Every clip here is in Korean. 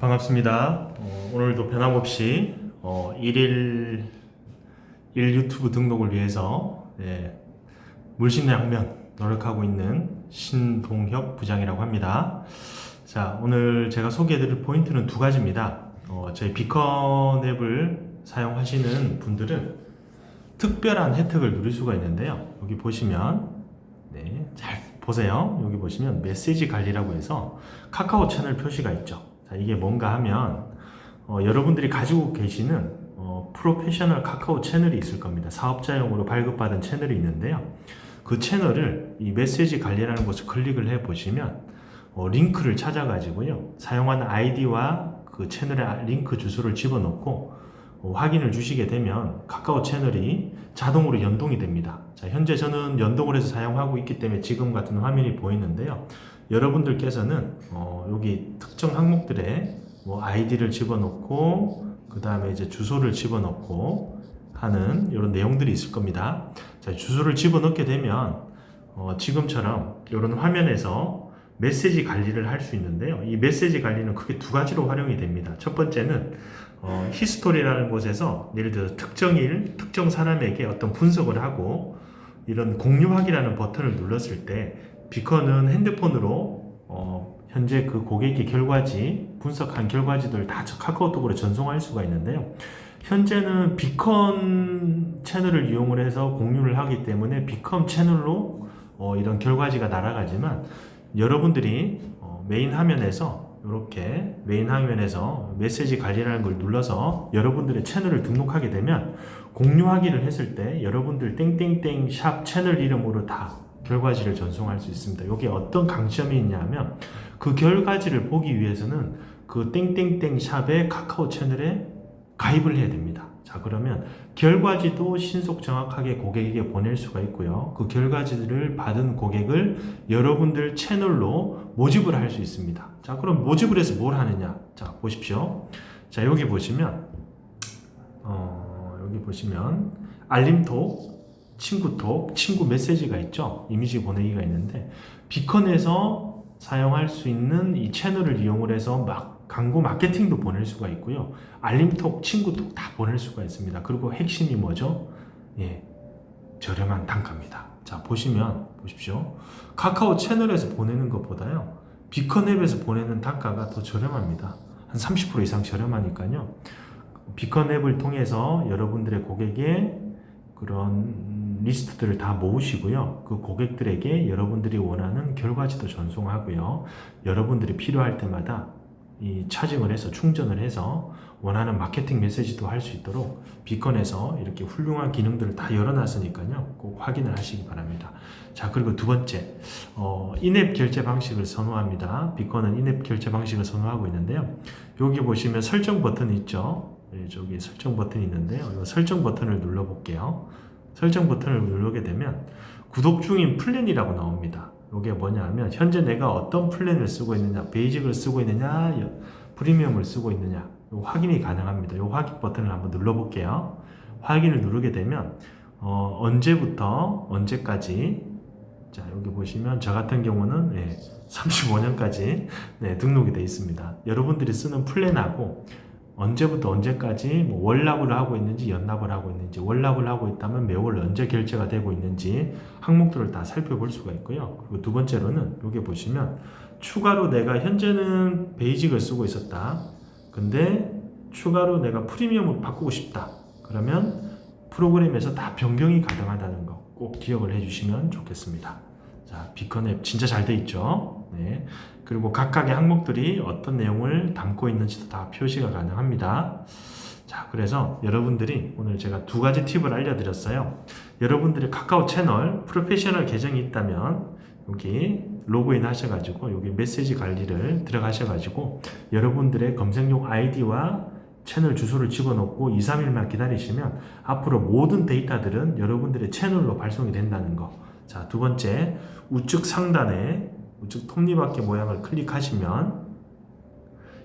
반갑습니다. 어, 오늘도 변함없이 어, 1일 1 유튜브 등록을 위해서 예, 물심양면 노력하고 있는 신동혁 부장이라고 합니다. 자, 오늘 제가 소개해드릴 포인트는 두 가지입니다. 어, 저희 비컨 앱을 사용하시는 분들은 특별한 혜택을 누릴 수가 있는데요. 여기 보시면 네, 잘 보세요. 여기 보시면 메시지 관리라고 해서 카카오 채널 표시가 있죠. 자, 이게 뭔가 하면 어, 여러분들이 가지고 계시는 어, 프로페셔널 카카오 채널이 있을 겁니다. 사업자용으로 발급받은 채널이 있는데요. 그 채널을 이 메시지 관리라는 곳을 클릭을 해 보시면 어, 링크를 찾아가지고요. 사용하는 아이디와 그 채널의 링크 주소를 집어넣고 어, 확인을 주시게 되면 카카오 채널이 자동으로 연동이 됩니다. 자, 현재 저는 연동을 해서 사용하고 있기 때문에 지금 같은 화면이 보이는데요. 여러분들께서는 어, 여기 특정 항목들에 뭐 아이디를 집어넣고 그 다음에 이제 주소를 집어넣고 하는 이런 내용들이 있을 겁니다. 자, 주소를 집어넣게 되면 어, 지금처럼 이런 화면에서 메시지 관리를 할 수 있는데요. 이 메시지 관리는 크게 두 가지로 활용이 됩니다. 첫 번째는 어, 히스토리라는 곳에서 예를 들어 특정 일, 특정 사람에게 어떤 분석을 하고 이런 공유하기라는 버튼을 눌렀을 때 비컨은 핸드폰으로 어, 현재 그 고객의 결과지 분석한 결과지들 다 카카오톡으로 전송할 수가 있는데요. 현재는 비컨 채널을 이용을 해서 공유를 하기 때문에 비컨 채널로 어, 이런 결과지가 날아가지만 여러분들이 어, 메인 화면에서 이렇게 메인 화면에서 메시지 관리라는 걸 눌러서 여러분들의 채널을 등록하게 되면 공유하기를 했을 때 여러분들 땡땡땡 샵 채널 이름으로 다 결과지를 전송할 수 있습니다. 여기 어떤 강점이 있냐면 그 결과지를 보기 위해서는 그 땡땡땡 샵의 카카오 채널에 가입을 해야 됩니다. 자, 그러면 결과지도 신속 정확하게 고객에게 보낼 수가 있고요. 그 결과지를 받은 고객을 여러분들 채널로 모집을 할 수 있습니다. 자, 그럼 모집을 해서 뭘 하느냐? 자, 보십시오. 자, 여기 보시면, 어, 여기 보시면, 알림톡, 친구톡, 친구 메시지가 있죠. 이미지 보내기가 있는데, 비컨에서 사용할 수 있는 이 채널을 이용을 해서 막 광고 마케팅도 보낼 수가 있고요. 알림톡, 친구톡 다 보낼 수가 있습니다. 그리고 핵심이 뭐죠? 예, 저렴한 단가입니다. 자, 보시면, 보십시오. 카카오 채널에서 보내는 것보다요, 비컨 앱에서 보내는 단가가 더 저렴합니다. 한 30% 이상 저렴하니까요. 비컨 앱을 통해서 여러분들의 고객의 그런 리스트들을 다 모으시고요. 그 고객들에게 여러분들이 원하는 결과지도 전송하고요. 여러분들이 필요할 때마다 이 차징을 해서 충전을 해서 원하는 마케팅 메시지도 할 수 있도록 비컨에서 이렇게 훌륭한 기능들을 다 열어놨으니까요. 꼭 확인을 하시기 바랍니다. 자, 그리고 두 번째, 어, 인앱 결제 방식을 선호합니다. 비컨은 인앱 결제 방식을 선호하고 있는데요. 여기 보시면 설정 버튼이 있죠. 예, 저기 설정 버튼이 있는데요. 이 설정 버튼을 눌러볼게요. 설정 버튼을 누르게 되면 구독 중인 플랜이라고 나옵니다. 이게 뭐냐면 현재 내가 어떤 플랜을 쓰고 있느냐, 베이직을 쓰고 있느냐, 프리미엄을 쓰고 있느냐 요 확인이 가능합니다. 이 확인 버튼을 한번 눌러볼게요. 확인을 누르게 되면 어, 언제부터 언제까지 자 여기 보시면 저 같은 경우는 예, 35년까지 네, 등록이 되어 있습니다. 여러분들이 쓰는 플랜하고 언제부터 언제까지 뭐 월납을 하고 있는지 연납을 하고 있는지 월납을 하고 있다면 매월 언제 결제가 되고 있는지 항목들을 다 살펴볼 수가 있고요. 그리고 두 번째로는 여기 보시면 추가로 내가 현재는 베이직을 쓰고 있었다. 근데 추가로 내가 프리미엄으로 바꾸고 싶다. 그러면 프로그램에서 다 변경이 가능하다는 거 꼭 기억을 해주시면 좋겠습니다. 자, 비컨 앱 진짜 잘 돼 있죠. 네. 그리고 각각의 항목들이 어떤 내용을 담고 있는지도 다 표시가 가능합니다. 자, 그래서 여러분들이 오늘 제가 두 가지 팁을 알려드렸어요. 여러분들의 카카오 채널 프로페셔널 계정이 있다면 여기 로그인 하셔가지고 여기 메시지 관리를 들어가셔가지고 여러분들의 검색용 아이디와 채널 주소를 집어넣고 2, 3일만 기다리시면 앞으로 모든 데이터들은 여러분들의 채널로 발송이 된다는 거. 자, 두 번째, 우측 상단에 우측 톱니바퀴 모양을 클릭하시면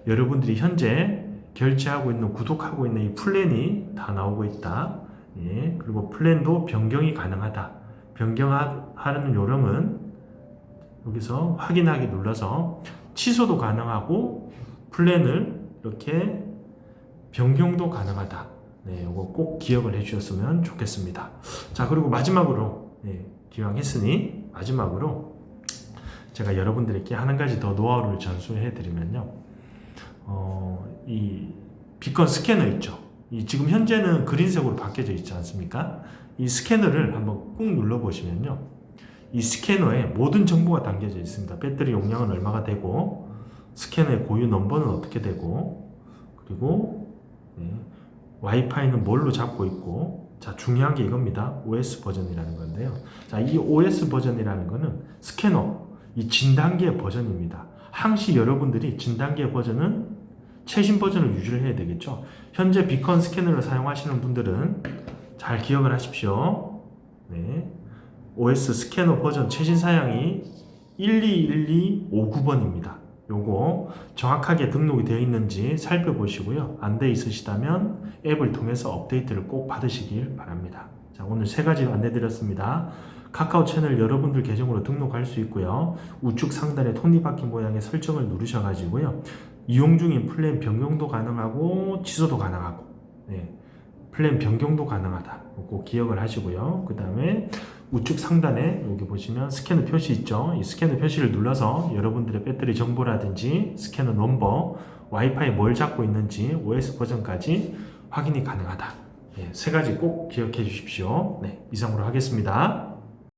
여러분들이 현재 결제하고 있는 구독하고 있는 이 플랜이 다 나오고 있다. 예, 그리고 플랜도 변경이 가능하다. 변경하는 요령은 여기서 확인하기 눌러서 취소도 가능하고 플랜을 이렇게 변경도 가능하다. 네, 이거 꼭 기억을 해주셨으면 좋겠습니다. 자, 그리고 마지막으로 네, 기왕 했으니 마지막으로 제가 여러분들에게 한 가지 더 노하우를 전수해 드리면요. 어, 이 비건 스캐너 있죠. 이 지금 현재는 그린색으로 바뀌어져 있지 않습니까? 이 스캐너를 한번 꾹 눌러 보시면요. 이 스캐너에 모든 정보가 담겨져 있습니다. 배터리 용량은 얼마가 되고 스캐너의 고유 넘버는 어떻게 되고 그리고 네, 와이파이는 뭘로 잡고 있고 자 중요한 게 이겁니다. OS 버전이라는 건데요. 자이 OS 버전이라는 거는 스캐너 이 진단계 버전입니다. 항시 여러분들이 진단계 버전은 최신 버전을 유지를 해야 되겠죠. 현재 비컨 스캐너를 사용하시는 분들은 잘 기억을 하십시오. 네. OS 스캐너 버전 최신 사양이 121259번입니다. 요거 정확하게 등록이 되어 있는지 살펴보시고요. 안 돼 있으시다면 앱을 통해서 업데이트를 꼭 받으시길 바랍니다. 자, 오늘 세 가지 안내 드렸습니다. 카카오 채널 여러분들 계정으로 등록할 수 있고요. 우측 상단에 톱니바퀴 모양의 설정을 누르셔가지고요. 이용 중인 플랜 변경도 가능하고 취소도 가능하고 네. 플랜 변경도 가능하다. 꼭 기억을 하시고요. 그 다음에 우측 상단에 여기 보시면 스캐너 표시 있죠. 이 스캐너 표시를 눌러서 여러분들의 배터리 정보라든지 스캐너 넘버, 와이파이 뭘 잡고 있는지 OS 버전까지 확인이 가능하다. 예, 세 가지 꼭 기억해 주십시오. 네, 이상으로 하겠습니다.